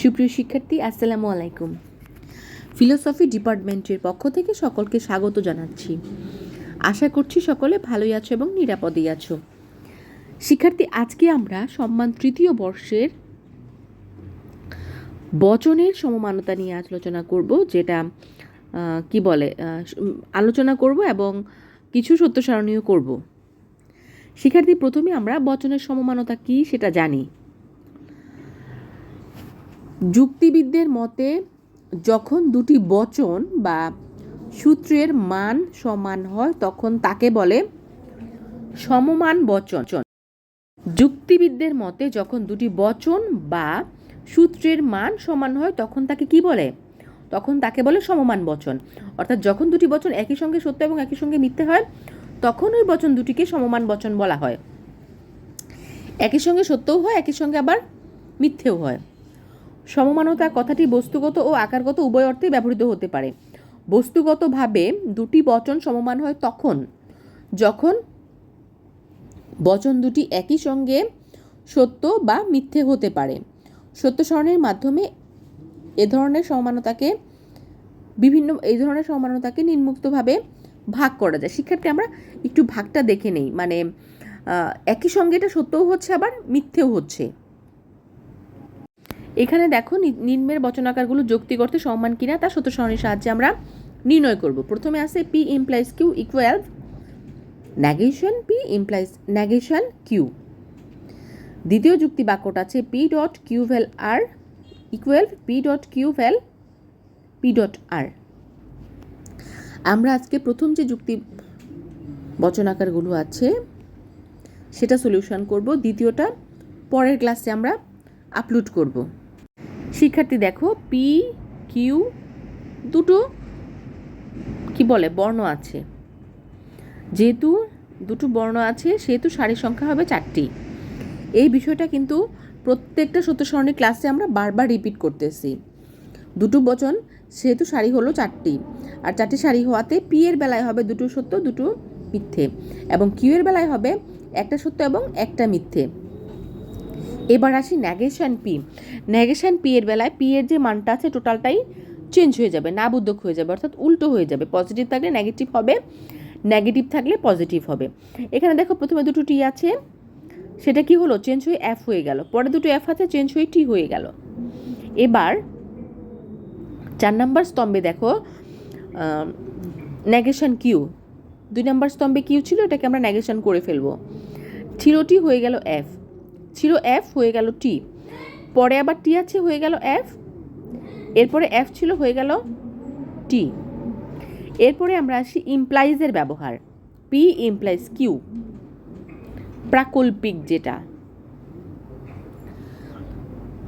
সুপ্রিয় শিক্ষার্থী, আসসালামু আলাইকুম। ফিলোসফি ডিপার্টমেন্টের পক্ষ থেকে সকলকে স্বাগত জানাচ্ছি। আশা করছি সকলে ভালোই আছো এবং নিরাপদেই আছো। শিক্ষার্থী, আজকে আমরা সম্মান তৃতীয় বর্ষের বচনের সমমানতা নিয়ে আলোচনা করব, যেটা কি বলে আলোচনা করব এবং কিছু সত্য সারণীয় করব। শিক্ষার্থী, প্রথমে আমরা বচনের সমমানতা কি সেটা জানি। যুক্তিবিদদের মতে, যখন দুটি বচন বা সূত্রের মান সমান হয়, তখন তাকে বলে সমমান বচন। যুক্তিবিদদের মতে, যখন দুটি বচন বা সূত্রের মান সমান হয়, তখন তাকে কি বলে? তখন তাকে বলে সমমান বচন। অর্থাৎ যখন দুটি বচন একই সঙ্গে সত্য এবং একই সঙ্গে মিথ্যে হয়, তখন ওই বচন দুটিকে সমমান বচন বলা হয়। একই সঙ্গে সত্যও হয়, একই সঙ্গে আবার মিথ্যেও হয়। সমমানতা কথাটি বস্তুগত ও আকারগত উভয় অর্থেই ব্যবহৃত হতে পারে। বস্তুগতভাবে দুটি বচন সমমান হয় তখন, যখন বচন দুটি একই সঙ্গে সত্য বা মিথ্যে হতে পারে। সত্য স্মরণের মাধ্যমে এ ধরনের সমানতাকে বিভিন্ন এই ধরনের সমানতাকে নিম্মুক্তভাবে ভাগ করা যায়। শিক্ষার্থী, আমরা একটু ভাগটা দেখে নেই। মানে একই সঙ্গে এটা সত্যও হচ্ছে আবার মিথ্যেও হচ্ছে। এখানে দেখো নিম্নের বচনাকারগুলো যৌক্তিক অর্থে সমান কিনা, তা সত্য সারণীর সাহায্যে আমরা নির্ণয় করব। প্রথমে আছে P implies Q equal negation P implies negation Q দ্বিতীয় যুক্তি বাক্যটা আছে P dot Q vel R equal P dot Q vel P dot R আমরা আজকে প্রথম যে যুক্তি বচনাকারগুলো আছে, সেটা সলিউশন করব। দ্বিতীয়টা পরের ক্লাসে আমরা আপলোড করব। শিক্ষার্থী দেখো পি কিউ দুটো, কি বলে, বর্ণ আছে। যেহেতু দুটো বর্ণ আছে, সেহেতু সারির সংখ্যা হবে চারটি। এই বিষয়টা কিন্তু প্রত্যেকটা সত্য স্মরণী ক্লাসে আমরা বারবার রিপিট করতেছি। দুটো বচন, সেহেতু সারি হলো চারটি। আর চারটি সারি হওয়াতে পি এর বেলায় হবে দুটো সত্য, দুটো মিথ্যে। এবং কিউ এর বেলায় হবে একটা সত্য এবং একটা মিথ্যে। এবার আসি নেগেশন পি। নেগেশন পি এর বেলায় পি এর যে মানটা আছে টোটালটাই চেঞ্জ হয়ে যাবে না বুদ্ধক হয়ে যাবে, অর্থাৎ উল্টো হয়ে যাবে। পজিটিভ থাকলে নেগেটিভ হবে নেগেটিভ থাকলে পজিটিভ হবে। এখানে দেখো প্রথমে দুটো টি আছে, সেটা কি হলো? চেঞ্জ হয়ে এফ হয়ে গেল। পরে দুটো এফ আছে চেঞ্জ হয়ে টি হয়ে গেল। এবার চার নাম্বার স্তম্ভে দেখো নেগেশন কিউ দুই নাম্বার স্তম্ভে কিউ ছিল, এটাকে আমরা নেগেশন করে ফেলব। টি হয়ে গেল এফ ছিল এফ হয়ে গেল টি পরে আবার টি আছে, হয়ে গেল এফ এরপরে এফ ছিল, হয়ে গেল টি এরপরে আমরা আসি ইমপ্লাইজের ব্যবহার পি ইমপ্লাইজ কিউ প্রাকল্পিক যেটা।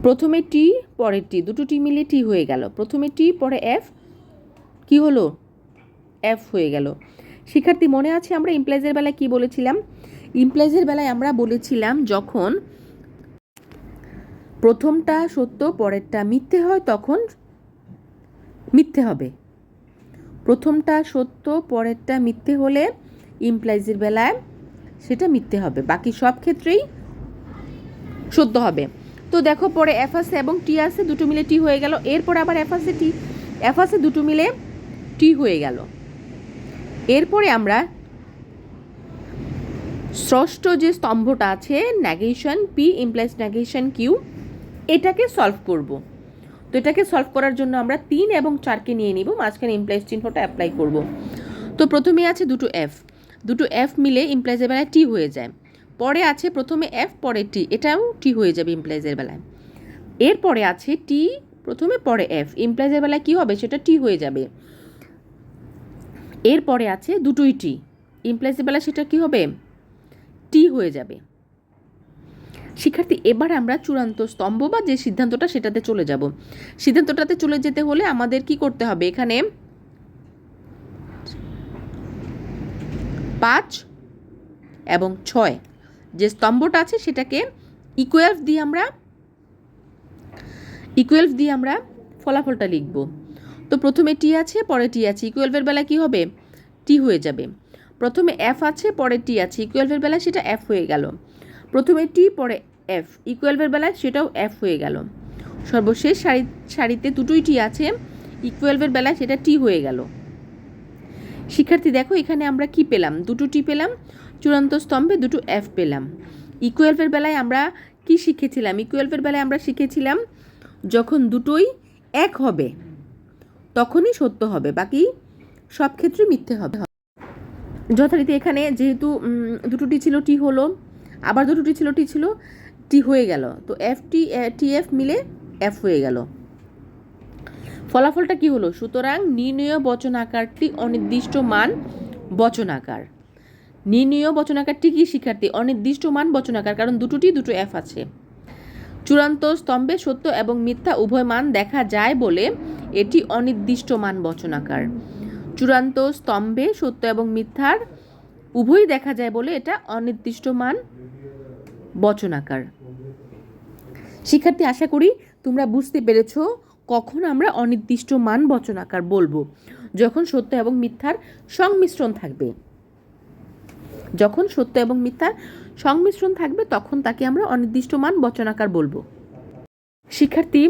প্রথমে টি পরে টি দুটো টি মিলে টি হয়ে গেল। প্রথমে টি পরে এফ কি হলো? এফ হয়ে গেল। শিক্ষার্থী মনে আছে আমরা ইমপ্লাইজের বেলায় কি বলেছিলাম? ইমপ্লাইজের বেলায় আমরা বলেছিলাম যখন প্রথমটা সত্য, পরেরটা মিথ্যে হয়, তখন মিথ্যে হবে। প্রথমটা সত্য, পরেরটা মিথ্যে হলে ইমপ্লাইজের বেলায় সেটা মিথ্যে হবে। বাকি সব ক্ষেত্রেই সত্য হবে। তো দেখো, পরে এফ আছে এবং টি আছে, দুটো মিলে টি হয়ে গেল। এরপর আবার এফ আছে টি এফ আছে, দুটো মিলে টি হয়ে গেল। এরপরে আমরা ষষ্ঠ যে স্তম্ভটা আছে negation P implies negation Q এটাকে সলভ করব। তো এটাকে সলভ করার জন্য আমরা তিন এবং চারকে নিয়ে নিব, মাঝখানে ইমপ্লাইজ চিহ্নটা অ্যাপ্লাই করব। তো প্রথমে আছে দুটো এফ দুটো এফ মিলে ইমপ্লাইজের বেলায় টি হয়ে যায়। পরে আছে প্রথমে এফ পরে টি এটাও টি হয়ে যাবে ইমপ্লাইজের বেলায়। এরপরে আছে টি প্রথমে পরে এফ ইমপ্লাইজের বেলায় কী হবে? সেটা টি হয়ে যাবে। এরপরে আছে দুটোই টি ইমপ্লাইজের বেলায় সেটা কি হবে? টি হয়ে যাবে। শিক্ষার্থী, এবার আমরা চূড়ান্ত স্তম্ভ বা যে সিদ্ধান্তটা সেটাতে চলে যাব। সিদ্ধান্তটাতে চলে যেতে হলে আমাদের কি করতে হবে? এখানে পাঁচ এবং ছয়, যে স্তম্ভটা আছে সেটাকে ইকুয়েলভ দিয়ে আমরা ইকুয়েলভ দিয়ে আমরা ফলাফলটা লিখব। তো প্রথমে টি আছে, পরে টি আছে ইকুয়েলভের বেলা কি হবে? টি হয়ে যাবে। প্রথমে এফ আছে, পরে টি আছে ইকুয়েলভের বেলা সেটা এফ হয়ে গেল। প্রথমে টি পরে এফ। ইকুয়েলভের বেলায় সেটাও এফ হয়ে গেল। সর্বশেষ সারি সারিতে দুটোই টি আছে। ইকুয়েলভের বেলায় সেটা টি হয়ে গেল। শিক্ষার্থী দেখো এখানে আমরা কি পেলাম? দুটো টি পেলাম চূড়ান্ত স্তম্ভে দুটো এফ পেলাম। ইকুয়েলভের বেলায় আমরা কি শিখেছিলাম? ইকুয়েলভের বেলায় আমরা শিখেছিলাম যখন দুটোই এক হবে তখনই সত্য হবে বাকি সব ক্ষেত্রে মিথ্যে হবে। যথারীতি এখানে যেহেতু উম, দুটো টি ছিল টি হলো। আবার দুটো টি ছিল টি ছিল, টি হয়ে গেল। তো এফ টি টি এফ মিলে এফ হয়ে গেল। ফলাফলটা কি হলো? সুতরাং নির্ণয় বচনাকারটি অনির্দিষ্ট মান বচনাকার। নির্ণয় বচনাকারটি কি, শিক্ষার্থী? অনির্দিষ্ট মান বচনাকার, কারণ দুটোটি, দুটো এফ আছে। চূড়ান্ত স্তম্ভে সত্য এবং মিথ্যা উভয় মান দেখা যায় বলে এটি অনির্দিষ্ট মান বচনাকার। চূড়ান্ত স্তম্ভে সত্য এবং মিথ্যার উভয়ই দেখা যায় বলে এটা অনির্দিষ্ট মান বচনাকার। শিক্ষার্থী, আশা করি তোমরা বুঝতে পেরেছ কখন আমরা অনির্দিষ্ট মান বচনাকার বলব, যখন সত্য এবং মিথ্যার সংমিশ্রণ থাকবে। যখন সত্য এবং মিথ্যার সংমিশ্রণ থাকবে, তখন তাকে আমরা অনির্দিষ্ট মান বচনাকার বলব। শিক্ষার্থী,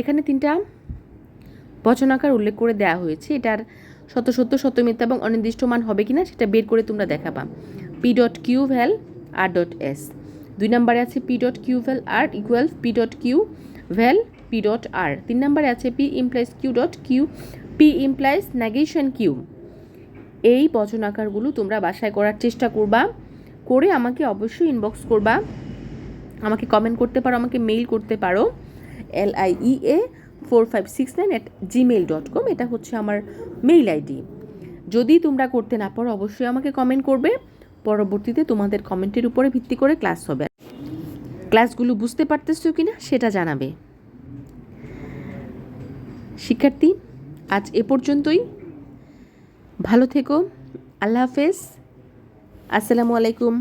এখানে তিনটা বচনাকার উল্লেখ করে দেওয়া হয়েছে। এটার শত সত্য সত্য মিথ্যা এবং অনির্দিষ্ট মান হবে কিনা সেটা বের করে তোমরা দেখাবা। P dot Q vel R dot S দুই নম্বরে আছে P dot Q vel R equal P dot Q vel P dot R তিন নম্বরে আছে P implies Q dot Q P implies negation Q এই বচনাকারগুলো তোমরা বাসায় করার চেষ্টা করবা, করে আমাকে অবশ্যই ইনবক্স করবা। আমাকে কমেন্ট করতে পারো, আমাকে মেইল করতে পারো। L I E A four five six nine at Gmail dot com এটা হচ্ছে আমার মেইল আইডি যদি তোমরা করতে না পারো, অবশ্যই আমাকে কমেন্ট করবে। পরবর্তীতে তোমাদের কমেন্টের উপরে ভিত্তি করে ক্লাস হবে। ক্লাসগুলো বুঝতে পারতেছো কিনা সেটা জানাবে। শিক্ষার্থী, আজ এ পর্যন্তই। ভালো থেকো। আল্লাহ হাফেজ। আসসালামু আলাইকুম।